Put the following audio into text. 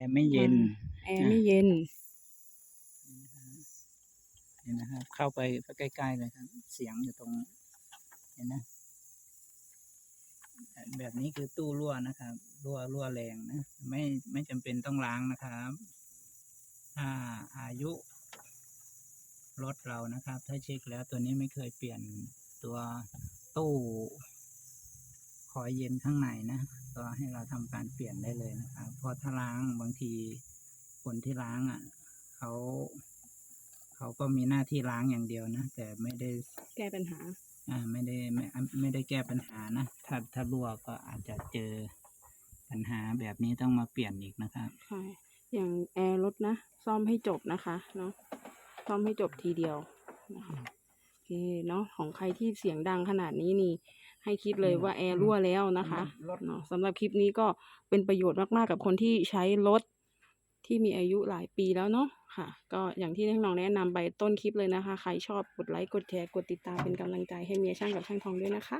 แต่ไม่เย็น แอร์ไม่เย็นเห็นนะครับ เข้าไปใกล้ๆเลยครับ เสียงอยู่ตรง เห็นนะ แบบนี้คือตู้รั่วนะครับ รั่วรั่วแรงนะ ไม่ไม่จำเป็นต้องล้างนะครับถ้าอายุรถเรานะครับ ถ้าเช็คแล้วตัวนี้ไม่เคยเปลี่ยนตัวตู้ คอยเย็นข้างในนะ ก็ให้เราทำการเปลี่ยนได้เลยนะครับ เพราะถ้าล้างบางทีคนที่ล้างอะเขาเขาก็มีหน้าที่ล้างอย่างเดียวนะ แต่ไม่ได้แก้ปัญหา อ่า ไม่ได้ไม่ไม่ได้แก้ปัญหานะ ถ้าถ้ารั่วก็อาจจะเจอปัญหาแบบนี้ต้องมาเปลี่ยนอีกนะครับใช่อย่างแอร์รถนะ ซ่อมให้จบนะคะเนาะซ่อมให้จบทีเดียวนะคะโอ เคเนาะของใครที่เสียงดังขนาดนี้นี่ ให้คิดเลยว่าแอร์รั่วแล้วนะคะรถเนาะสำหรับคลิปนี้ก็เป็นประโยชน์มากๆกับคนที่ใช้รถที่มีอายุหลายปีแล้วเนาะค่ะ ก็อย่างที่น้องๆแนะนำไปต้นคลิปเลยนะคะ ใครชอบกดไลค์กดแชร์กดติดตามเป็นกำลังใจให้เมียช่างกับช่างทองด้วยนะคะ